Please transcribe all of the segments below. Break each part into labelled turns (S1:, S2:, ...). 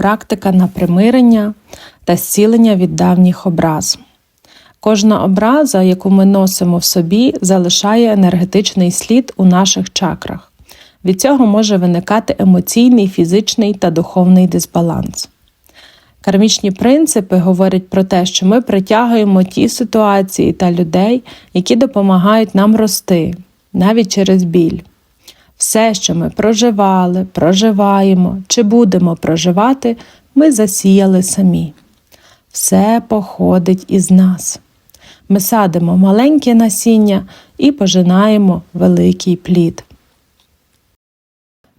S1: практика на примирення та зцілення від давніх образ. Кожна образа, яку ми носимо в собі, залишає енергетичний слід у наших чакрах. Від цього може виникати емоційний, фізичний та духовний дисбаланс. Кармічні принципи говорять про те, що ми притягуємо ті ситуації та людей, які допомагають нам рости, навіть через біль. Все, що ми проживали, проживаємо чи будемо проживати, ми засіяли самі. Все походить із нас. Ми садимо маленьке насіння і пожинаємо великий плід.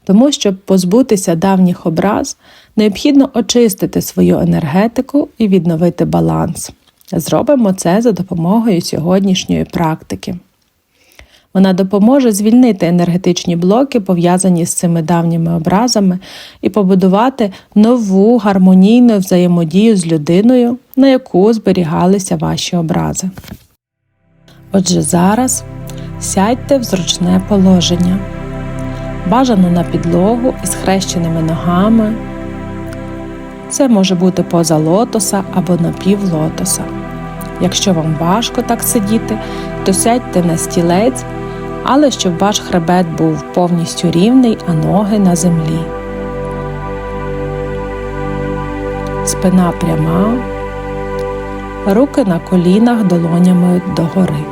S1: Тому, щоб позбутися давніх образ, необхідно очистити свою енергетику і відновити баланс. Зробимо це за допомогою сьогоднішньої практики. Вона допоможе звільнити енергетичні блоки, пов'язані з цими давніми образами, і побудувати нову гармонійну взаємодію з людиною, на яку зберігалися ваші образи. Отже, зараз сядьте в зручне положення, бажано на підлогу із хрещеними ногами. Це може бути поза лотоса або напів лотоса. Якщо вам важко так сидіти, то сядьте на стілець, але щоб ваш хребет був повністю рівний, а ноги на землі. Спина пряма, руки на колінах долонями догори.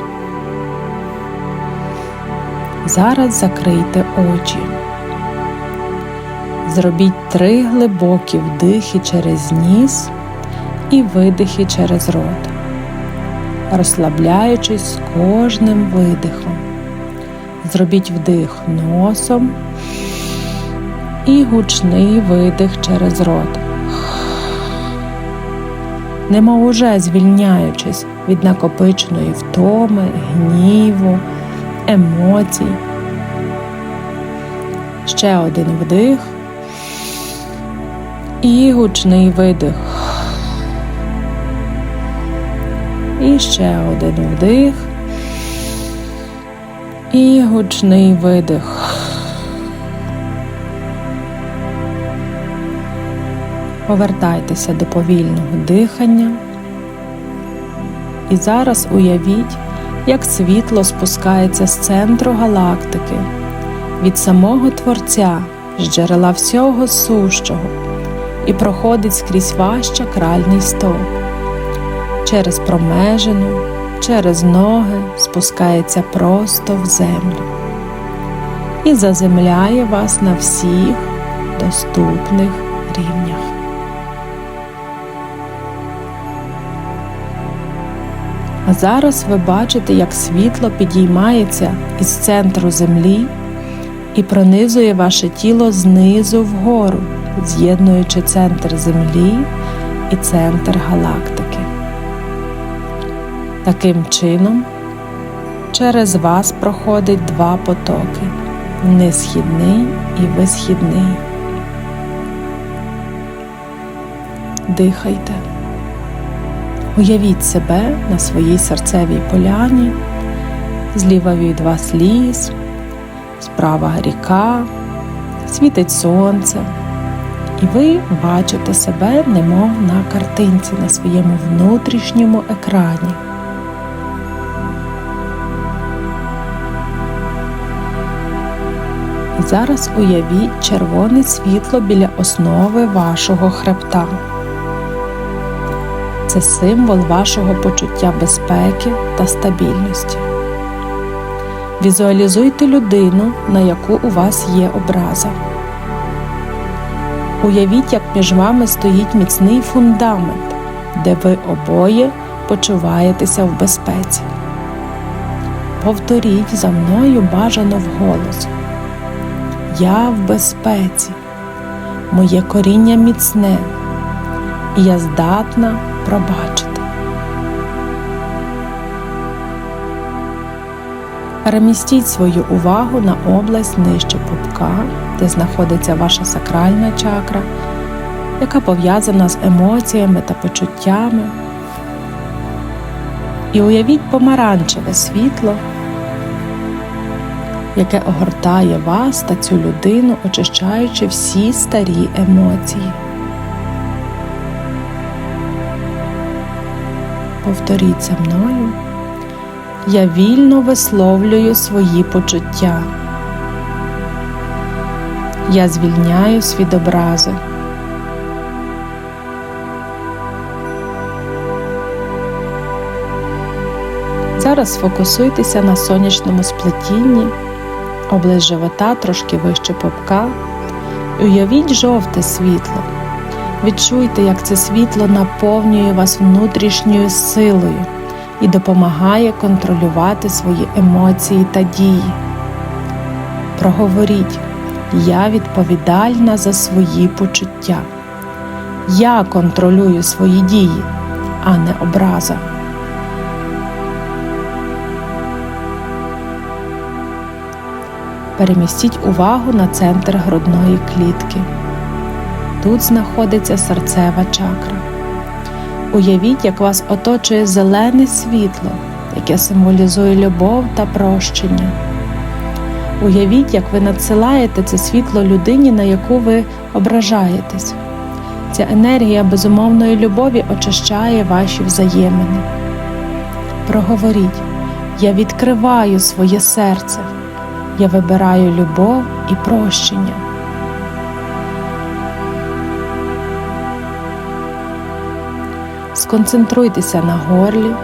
S1: Зараз закрийте очі. Зробіть три глибокі вдихи через ніс і видихи через рот, розслабляючись з кожним видихом. Зробіть вдих носом і гучний видих через рот, немов уже звільняючись від накопиченої втоми, гніву, емоцій. Ще один вдих і гучний видих. І ще один вдих. І гучний видих. Повертайтеся до повільного дихання. І зараз уявіть, як світло спускається з центру галактики, від самого Творця, з джерела всього сущого, і проходить скрізь ваш чакральний стовп, через промежину, через ноги спускається просто в землю і заземляє вас на всіх доступних рівнях. А зараз ви бачите, як світло підіймається із центру землі і пронизує ваше тіло знизу вгору, з'єднуючи центр землі і центр галактики. Таким чином, через вас проходить два потоки несхідний і висхідний. Дихайте. Уявіть себе на своїй серцевій поляні, зліва від вас ліс, справа ріка, світить сонце, і ви бачите себе, немов на картинці на своєму внутрішньому екрані. Зараз уявіть червоне світло біля основи вашого хребта. Це символ вашого почуття безпеки та стабільності. Візуалізуйте людину, на яку у вас є образа. Уявіть, як між вами стоїть міцний фундамент, де ви обоє почуваєтеся в безпеці. Повторіть за мною бажано вголос. Я в безпеці, моє коріння міцне, і я здатна пробачити. Перемістіть свою увагу на область нижче пупка, де знаходиться ваша сакральна чакра, яка пов'язана з емоціями та почуттями. І уявіть помаранчеве світло, яке огортає вас та цю людину, очищаючи всі старі емоції. Повторіть за мною, я вільно висловлюю свої почуття. Я звільняюсь відобрази. Зараз фокусуйтеся на сонячному сплетінні оближ живота трошки вище попка. Уявіть жовте світло. Відчуйте, як це світло наповнює вас внутрішньою силою і допомагає контролювати свої емоції та дії. Проговоріть, я відповідальна за свої почуття. Я контролюю свої дії, а не образа. Перемістіть увагу на центр грудної клітки. Тут знаходиться серцева чакра. Уявіть, як вас оточує зелене світло, яке символізує любов та прощення. Уявіть, як ви надсилаєте це світло людині, на яку ви ображаєтесь. Ця енергія безумовної любові очищає ваші взаємини. Проговоріть, я відкриваю своє серце, я вибираю любов і прощення. Сконцентруйтеся на горлі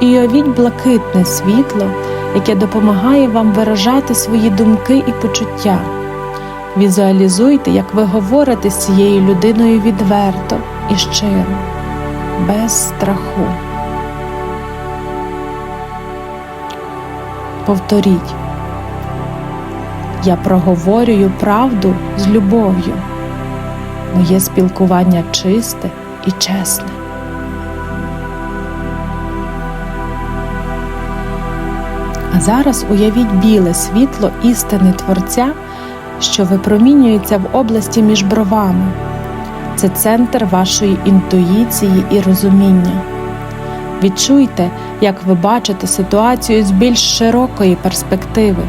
S1: і уявіть блакитне світло, яке допомагає вам виражати свої думки і почуття. Візуалізуйте, як ви говорите з цією людиною відверто і щиро, без страху. Повторіть, я проговорюю правду з любов'ю. Моє спілкування чисте і чесне. А зараз уявіть біле світло істини Творця, що випромінюється в області між бровами. Це центр вашої інтуїції і розуміння. Відчуйте, як ви бачите ситуацію з більш широкої перспективи,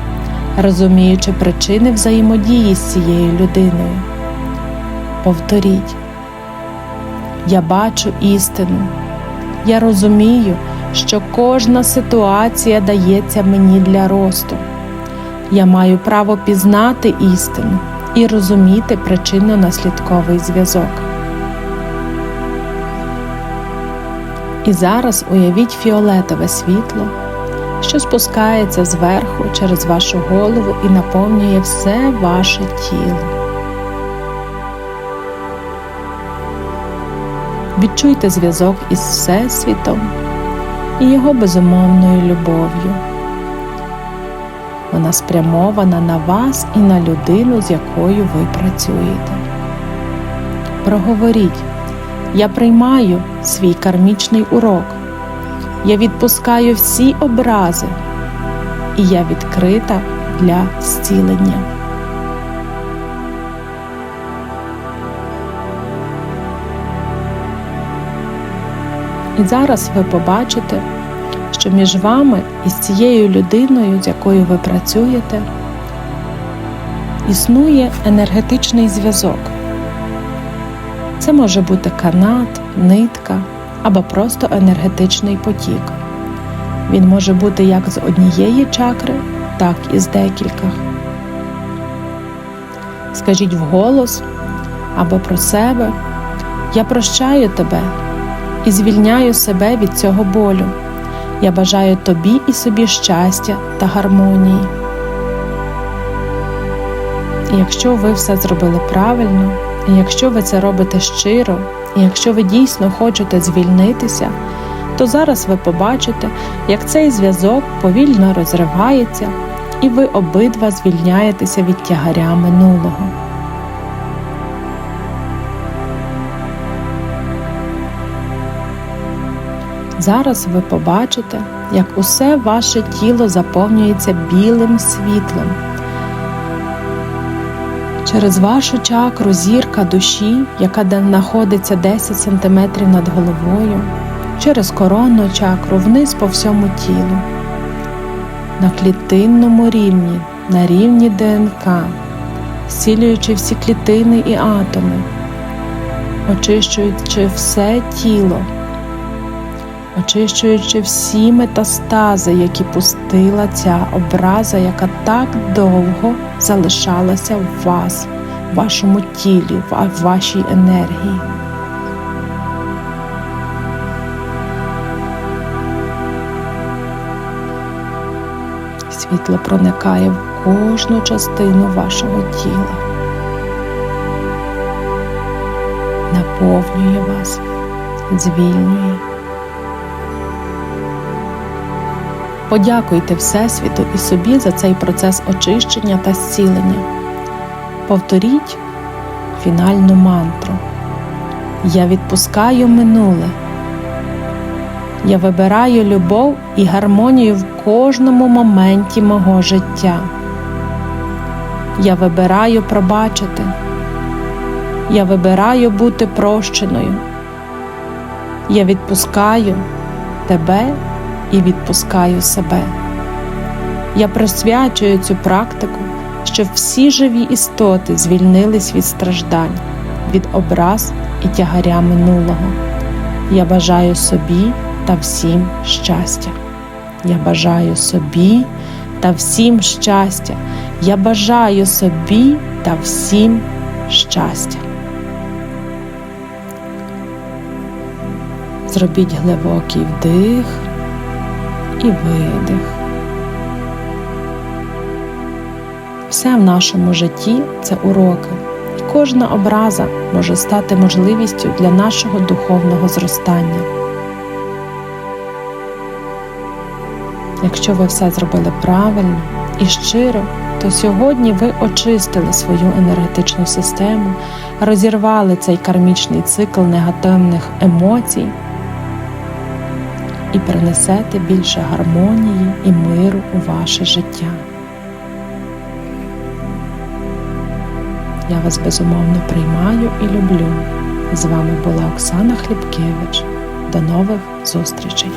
S1: розуміючи причини взаємодії з цією людиною. Повторіть, я бачу істину, я розумію що кожна ситуація дається мені для росту. Я маю право пізнати істину і розуміти причинно-наслідковий зв'язок. І зараз уявіть фіолетове світло, що спускається зверху через вашу голову і наповнює все ваше тіло. Відчуйте зв'язок із Всесвітом і його безумовною любов'ю. Вона спрямована на вас і на людину, з якою ви працюєте. Проговоріть, я приймаю свій кармічний урок, я відпускаю всі образи, і я відкрита для зцілення. І зараз ви побачите, що між вами і з цією людиною, з якою ви працюєте, існує енергетичний зв'язок. Це може бути канат, нитка або просто енергетичний потік. Він може бути як з однієї чакри, так і з декількох. Скажіть вголос або про себе Я прощаю тебе і звільняю себе від цього болю. Я бажаю тобі і собі щастя та гармонії. І якщо ви все зробили правильно, і якщо ви це робите щиро, якщо ви дійсно хочете звільнитися, то зараз ви побачите, як цей зв'язок повільно розривається, і ви обидва звільняєтеся від тягаря минулого. Зараз ви побачите, як усе ваше тіло заповнюється білим світлом. Через вашу чакру зірка душі, яка знаходиться 10 см над головою, через коронну чакру вниз по всьому тілу, на клітинному рівні, на рівні ДНК, зцілюючи всі клітини і атоми, очищуючи все тіло очищуючи всі метастази, які пустила ця образа, яка так довго залишалася в вас, в вашому тілі, в вашій енергії. Світло проникає в кожну частину вашого тіла, наповнює вас, звільнює. Подякуйте Всесвіту і собі за цей процес очищення та зцілення. Повторіть фінальну мантру. Я відпускаю минуле. Я вибираю любов і гармонію в кожному моменті мого життя. Я вибираю пробачити. Я вибираю бути прощеною. Я відпускаю тебе і відпускаю себе. Я присвячую цю практику, щоб всі живі істоти звільнились від страждань, від образ і тягаря минулого. Я бажаю собі та всім щастя. Я бажаю собі та всім щастя. Я бажаю собі та всім щастя. Зробіть глибокий вдих і видих. Все в нашому житті це уроки. і Кожна образа може стати можливістю для нашого духовного зростання. Якщо ви все зробили правильно і щиро, то сьогодні ви очистили свою енергетичну систему, розірвали цей кармічний цикл негативних емоцій і принесете більше гармонії і миру у ваше життя. Я вас безумовно приймаю і люблю. З вами була Оксана Хлібкевич. До нових зустрічей!